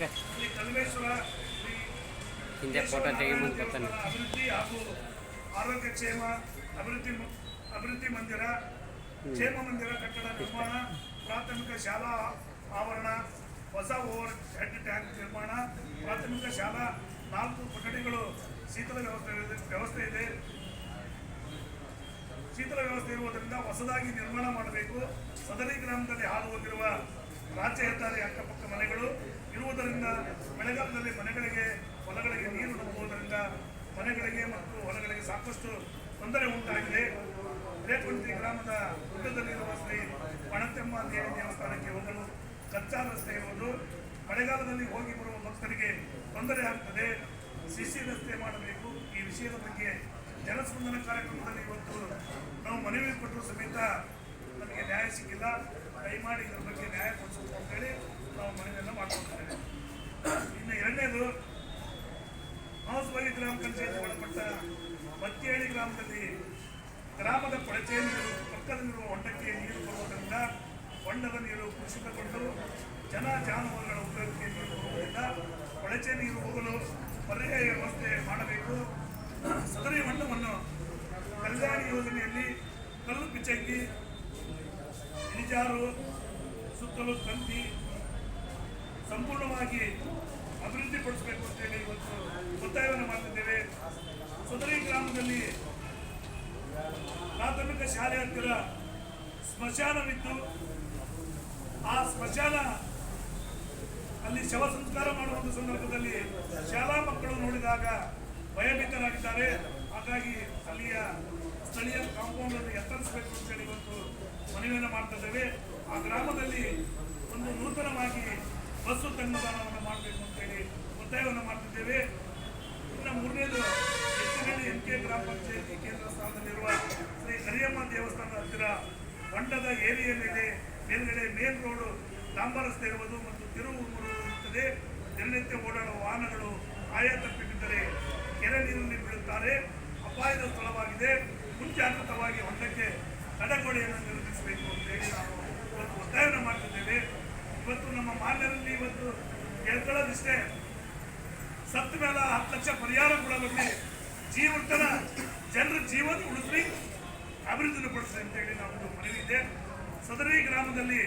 Okay. ಹಿಂದೆ photo ಬರ್ತಾನೆ. ಅಭಿವೃದ್ಧಿ ಹಾಗೂ ಆರೋಗ್ಯ ಕ್ಷೇಮ ಅಭಿವೃದ್ಧಿ ಅಭಿವೃದ್ಧಿ ಮಂದಿರ ಕ್ಷೇಮ ಮಂದಿರ ಕಟ್ಟಡ ನಿರ್ಮಾಣ ಪ್ರಾಥಮಿಕ ಶಾಲಾ ಆವರಣ ಹೊಸ ಓವರ್ ಹೆಡ್ ಟ್ಯಾಂಕ್ ನಿರ್ಮಾಣ ಪ್ರಾಥಮಿಕ ಶಾಲಾ ನಾಲ್ಕು ಕೊಠಡಿಗಳು ಶೀತಲ ವ್ಯವಸ್ಥೆ ವ್ಯವಸ್ಥೆ ಇದೆ. ಶೀತಲ ವ್ಯವಸ್ಥೆ ಇರುವುದರಿಂದ ಹೊಸದಾಗಿ ನಿರ್ಮಾಣ ಮಾಡಬೇಕು. ಸದರಿ ಗ್ರಾಮದಲ್ಲಿ ಹಾದು ಹೋಗಿರುವ ರಾಜ್ಯ ಹೆದ್ದಾರಿ ಅಕ್ಕಪಕ್ಕ ಮನೆಗಳು ಇರುವುದರಿಂದ ಮಳೆಗಾಲದಲ್ಲಿ ಮನೆಗಳಿಗೆ, ಹೊಲಗಳಿಗೆ ನೀರು ನುಗ್ಗುವುದರಿಂದ ಮನೆಗಳಿಗೆ ಮತ್ತು ಹೊಲಗಳಿಗೆ ಸಾಕಷ್ಟು ತೊಂದರೆ ಉಂಟಾಗಿದೆ. ಹಿರೇಕುಂಟಿ ಗ್ರಾಮದ ಗುಡ್ಡದಲ್ಲಿರುವ ಶ್ರೀ ಪಣತೆಮ್ಮ ದೇವಿ ದೇವಸ್ಥಾನಕ್ಕೆ ಹೋಗಲು ಕಚ್ಚಾ ರಸ್ತೆ ಇರುವುದು. ಮಳೆಗಾಲದಲ್ಲಿ ಹೋಗಿ ಬರುವ ಭಕ್ತರಿಗೆ ತೊಂದರೆ ಆಗ್ತದೆ. ಸಿಸಿ ರಸ್ತೆ ಮಾಡಬೇಕು. ಈ ವಿಷಯದ ಬಗ್ಗೆ ಜನಸ್ಪಂದನ ಕಾರ್ಯಕ್ರಮದಲ್ಲಿ ಇವತ್ತು ನಾವು ಮನವಿ ಕೊಟ್ಟರು ಸಮೇತ ನಮಗೆ ನ್ಯಾಯ ಸಿಕ್ಕಿಲ್ಲ, ದಯಮಾಡಿ ಇದರ ಬಗ್ಗೆ ನ್ಯಾಯ ಕೊಡಿಸಬೇಕು ಅಂತೇಳಿ ನಾವು ಮನವಿಯನ್ನು ಮಾಡ್ಕೊಳ್ತೇವೆ. ಇನ್ನು ಎರಡನೇದು ಮಾವಸಬಾಗಿ ಗ್ರಾಮ ಪಂಚಾಯತ್ ಒಳಪಟ್ಟ ಮತ್ತೇಳಿ ಗ್ರಾಮದಲ್ಲಿ ಗ್ರಾಮದ ಕೊಳಚೆ ನೀರು ಪಕ್ಕದಲ್ಲಿರುವ ಹೊಂಡಕ್ಕೆ ನೀರು ಬರುವುದರಿಂದ ಹೊಂಡದ ನೀರು ಕುಸಿತಗೊಂಡು ಜನ ಜಾನುವಾರುಗಳ ಉಪಯೋಗಕ್ಕೆ ನೀರು ಬರುವುದರಿಂದ ಕೊಳಚೆ ನೀರು ಹೋಗಲು ಪರ್ಯಾಯ ವ್ಯವಸ್ಥೆ ಮಾಡಬೇಕು. ಸದರಿ ಹೊಂಡವನ್ನು ಕಲ್ಯಾಣ ಯೋಜನೆಯಲ್ಲಿ ಕಲ್ಲು ಪಿಚ್ಚಂಗಿ ಇಳಿಜಾರು ಸುತ್ತಲೂ ತಂತಿ ಸಂಪೂರ್ಣವಾಗಿ ಅಭಿವೃದ್ಧಿಪಡಿಸಬೇಕು ಅಂತೇಳಿ ಇವತ್ತು ಒತ್ತಾಯವನ್ನು ಮಾಡ್ತಿದ್ದೇವೆ. ಸದರಿ ಗ್ರಾಮದಲ್ಲಿ ಪ್ರಾಥಮಿಕ ಶಾಲೆ ಹತ್ತಿರ ಸ್ಮಶಾನವಿದ್ದು ಆ ಸ್ಮಶಾನ ಅಲ್ಲಿ ಶವ ಸಂಸ್ಕಾರ ಮಾಡುವಂಥ ಸಂದರ್ಭದಲ್ಲಿ ಶಾಲಾ ಮಕ್ಕಳು ನೋಡಿದಾಗ ಭಯಭೀತರಾಗಿದ್ದಾರೆ. ಹಾಗಾಗಿ ಅಲ್ಲಿಯ ಸ್ಥಳೀಯ ಕಾಂಪೌಂಡ್ ಅನ್ನು ಎತ್ತರಿಸಬೇಕು ಅಂತೇಳಿ ಇವತ್ತು ಮನವಿಯನ್ನು ಮಾಡ್ತಾ ಆ ಗ್ರಾಮದಲ್ಲಿ ಒಂದು ನೂತನವಾಗಿ ಬಸ್ಸು ತಂಗುದಾನವನ್ನು ಮಾಡಬೇಕು ಅಂತೇಳಿ ಒತ್ತಾಯವನ್ನು ಮಾಡ್ತಿದ್ದೇವೆ. ಇನ್ನು ಮೂರನೇದು ಹೆಚ್ಚಿನಲ್ಲಿ ಎಂ ಕೆ ಗ್ರಾಮ ಪಂಚಾಯತಿ ಕೇಂದ್ರ ಸ್ಥಾನದಲ್ಲಿರುವ ಶ್ರೀ ಕರಿಯಮ್ಮ ದೇವಸ್ಥಾನದ ಹತ್ತಿರ ಹೊಂಡದ ಏರಿಯ ಮೇಲೆ ಮೇಲ್ಗಡೆ ಮೇನ್ ರೋಡ್ ಡಾಂಬರ್ ರಸ್ತೆ ಇರುವುದು ಮತ್ತು ತಿರುವು ಇರುತ್ತದೆ. ದಿನನಿತ್ಯ ಓಡಾಡುವ ವಾಹನಗಳು ಆಯಾ ತಪ್ಪಿಬಿದ್ದರೆ ಕೆರೆ ನೀರಿನಲ್ಲಿ ಬೀಳುತ್ತಾರೆ. ಅಪಾಯದ ಸ್ಥಳವಾಗಿದೆ. ಮುಂಜಾಗ್ರತವಾಗಿ ಹೊಂಡಕ್ಕೆ ತಡೆಗೋಡೆಯನ್ನು ನಿರ್ಮಿಸಬೇಕು ಅಂತ ಹೇಳಿ ನಾವು ಇವತ್ತು ಒತ್ತಾಯವನ್ನು ಮಾಡ್ತಿದ್ದೇವೆ ಇವತ್ತು ನಮ್ಮ ಮಾನ್ಯರಲ್ಲಿ ಇವತ್ತು ಕೇಳ್ಕೊಳ್ಳೋದಿಷ್ಟೇ ಸತ್ತ ಮೇಲೆ ಹತ್ತು ಲಕ್ಷ ಪರಿಹಾರ ಕೊಡಬಲ್ಲಿ ಜೀವಂತನ ಜನರ ಜೀವನ ಉಳಿಸ್ರಿ ಅಭಿವೃದ್ಧಿ ಪಡಿಸ್ರಿ ಅಂತೇಳಿ ನಮ್ಮದು ಮನವಿ ಇದೆ. ಸದರಿ ಗ್ರಾಮದಲ್ಲಿ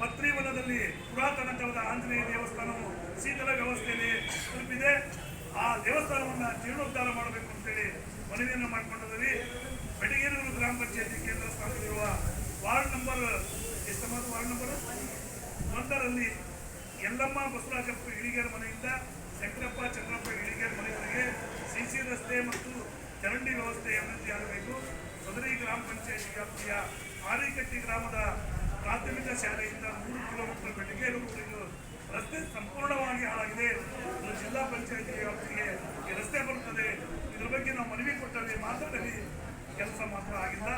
ಪತ್ರಿವನದಲ್ಲಿ ಪುರಾತನ ಕಾಲದ ಆಂಜನೇಯ ದೇವಸ್ಥಾನವು ಶೀತಲ ವ್ಯವಸ್ಥೆಯಲ್ಲಿ ತಲುಪಿದೆ. ಆ ದೇವಸ್ಥಾನವನ್ನು ಜೀರ್ಣೋದ್ಧಾರ ಮಾಡಬೇಕು ಅಂತೇಳಿ ಮನವಿಯನ್ನು ಮಾಡಿಕೊಂಡಿದ್ದೀವಿ. ಬೆಟಗೇರೂರು ಗ್ರಾಮ ಪಂಚಾಯತಿ ಕೇಂದ್ರ ಸ್ಥಾನದಲ್ಲಿರುವ ವಾರ್ಡ್ ನಂಬರ್, ಎಷ್ಟು ವಾರ್ಡ್ ನಂಬರ್? ಒಂದರಲ್ಲಿ ಯಲ್ಲಮ್ಮ ಬಸವರಾಜಪ್ಪ ಇಳಿಗೇರ್ ಮನೆಯಿಂದ ಶಂಕರಪ್ಪ, ಚಂದ್ರಪ್ಪ ಇಳಿಗೇರ್ ಮನೆಯವರೆಗೆ ಸಿಸಿ ರಸ್ತೆ ಮತ್ತು ಚರಂಡಿ ವ್ಯವಸ್ಥೆ ಅಭಿವೃದ್ಧಿಯಾಗಬೇಕು ಸದರಿ ಗ್ರಾಮ ಪಂಚಾಯತ್ ವ್ಯಾಪ್ತಿಯ ಆರಿಕಟ್ಟಿ ಗ್ರಾಮದ ಪ್ರಾಥಮಿಕ ಶಾಲೆಯಿಂದ ಮೂರು ಕಿಲೋಮೀಟರ್ ಬೆಟಗೇರೂರಿಗೂ ರಸ್ತೆ ಸಂಪೂರ್ಣವಾಗಿ ಹಾಳಾಗಿದೆ. ಜಿಲ್ಲಾ ಪಂಚಾಯತಿ ವ್ಯಾಪ್ತಿಗೆ ಈ ರಸ್ತೆ ಬರುತ್ತದೆ. ಇದರ ಬಗ್ಗೆ ನಾವು ಮನವಿ ಕೊಟ್ಟಲ್ಲಿ ಮಾತ್ರದಲ್ಲಿ ಕೆಲಸ ಮಾತ್ರ ಆಗಿಲ್ಲ.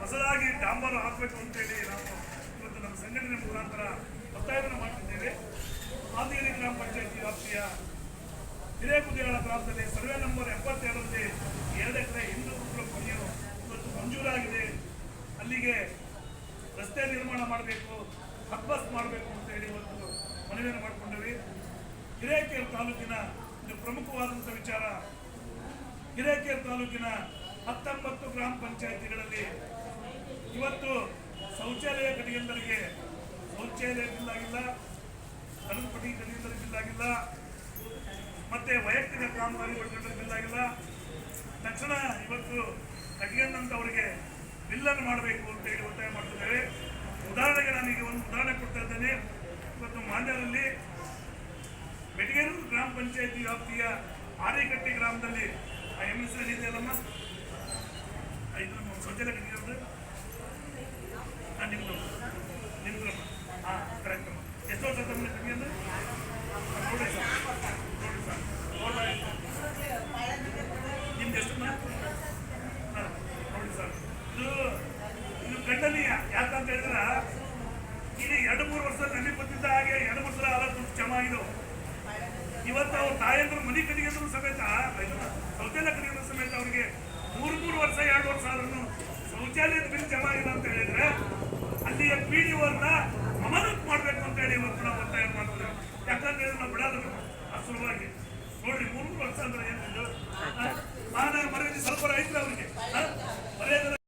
ಹೊಸದಾಗಿ ಡಾಂಬರ್ ಹಾಕಬೇಕು ಅಂತೇಳಿ ನಾವು ಇವತ್ತು ನಮ್ಮ ಸಂಘಟನೆ ಮುಖಾಂತರ ಒತ್ತಾಯವನ್ನು ಮಾಡುತ್ತಿದ್ದೇವೆ ಆದಿಗಿರಿ ಗ್ರಾಮ ಪಂಚಾಯತಿ ವ್ಯಾಪ್ತಿಯ ಹಿರೇಕುದಿಗಳ ಗ್ರಾಮದಲ್ಲಿ ಸರ್ವೆ ನಂಬರ್ ಎಪ್ಪತ್ತೆರಡರಲ್ಲಿ ಎರಡು ಎಕರೆ ಹಿಂದೂ ಭೂಮಿಯನ್ನು ಇವತ್ತು ಮಂಜೂರಾಗಿದೆ. ಅಲ್ಲಿಗೆ ರಸ್ತೆ ನಿರ್ಮಾಣ ಮಾಡಬೇಕು ಹಬ್ಬಸ್ ಮಾಡಬೇಕು ಅಂತ ಹೇಳಿ ಇವತ್ತು ಮನವಿಯನ್ನು ಮಾಡಿಕೊಂಡೇವೆ. ಹಿರೇಕೆರೆ ತಾಲೂಕಿನ ಒಂದು ಪ್ರಮುಖವಾದಂಥ ವಿಚಾರ, ಹಿರೇಕೆರೆ ತಾಲೂಕಿನ ಹತ್ತೊಂಬತ್ತು ಗ್ರಾಮ ಪಂಚಾಯತಿಗಳಲ್ಲಿ ಇವತ್ತು ಶೌಚಾಲಯ ಕಡೆಯಂದರಿಗೆ ಶೌಚಾಲಯ ಬಿಲ್ಲಾಗಿಲ್ಲ ಕಡಲ್ಪಟ್ಟಿ ಕಡೆಯಂದರಿಗೆ ಬಿಲ್ಲಾಗಿಲ್ಲ ಮತ್ತೆ ವೈಯಕ್ತಿಕ ಕಾಮಗಾರಿ ಪಡ್ಕೊಂಡ್ರೆ ಬಿಲ್ಲಾಗಿಲ್ಲ ತಕ್ಷಣ ಇವತ್ತು ಕಟ್ಟಿಗೆಂದಂಥವರಿಗೆ ಬಿಲ್ಲನ್ನು ಮಾಡಬೇಕು ಅಂತ ಹೇಳಿ ಒತ್ತಾಯ ಮಾಡ್ತಿದ್ದೇವೆ ಉದಾಹರಣೆಗೆ ನಾನೀಗ ಒಂದು ಉದಾಹರಣೆ ಕೊಡ್ತಾ ಇದ್ದೇನೆ. ಇವತ್ತು ಮಾನ್ಯರಲ್ಲಿ ಬೆಟಗೇರೂರು ಗ್ರಾಮ ಪಂಚಾಯತಿ ವ್ಯಾಪ್ತಿಯ ಆರೇಕಟ್ಟೆ ಗ್ರಾಮದಲ್ಲಿ ಆ ಎಂ ಎಸ್ ಇದೆಯಲ್ಲಮ್ಮ? ಐದು ಶೌಚಾಲಯ ಖಂಡನೀಯ ಯಾಕಂತ ಹೇಳಿದ್ರ ಇಲ್ಲಿ ಎರಡು ಮೂರು ವರ್ಷದಲ್ಲಿ ನಮಗೆ ಬಂದಿದ್ದ ಹಾಗೆ ಎರಡು ಮೂರು ಸಲ ಆಲ ಕ್ಷಮ ಇದು. ಇವತ್ತು ಅವ್ರ ತಾಯಂದ್ರು ಮನೆ ಕಡೆಗೆ ಸಮೇತ ಶೌಚಾಲಯ ಕಡೆಗೆ ಸಮೇತ ಅವ್ರಿಗೆ ಮೂರು ಮೂರು ವರ್ಷ, ಎರಡು ವರ್ಷ ಆದ್ರೂ ಶೌಚಾಲಯದ ಬಿಲ್ ಜಮಾ ಇಲ್ಲ ಅಂತ ಹೇಳಿದ್ರೆ, ಅಲ್ಲಿಯ ಪಿ ಡಿ ಅವ್ರನ್ನ ಅಮಾನತ್ ಮಾಡ್ಬೇಕು ಅಂತ ಹೇಳಿ ಇವತ್ತು ನಾವು ಒತ್ತಾಯ ಮಾಡ್ತೇವೆ. ಯಾಕಂತ ಹೇಳಿದ್ರೆ, ನಾವು ಬಿಡಲ್ಲ ಅಸುಲವಾಗಿ ನೋಡ್ರಿ, ಮೂರು ಮೂರು ವರ್ಷ ಅಂದ್ರೆ ಏನಿದ್ರು ನಾನು ಮನೆಯಲ್ಲಿ ಸ್ವಲ್ಪ ರೈತರು ಅವ್ರಿಗೆ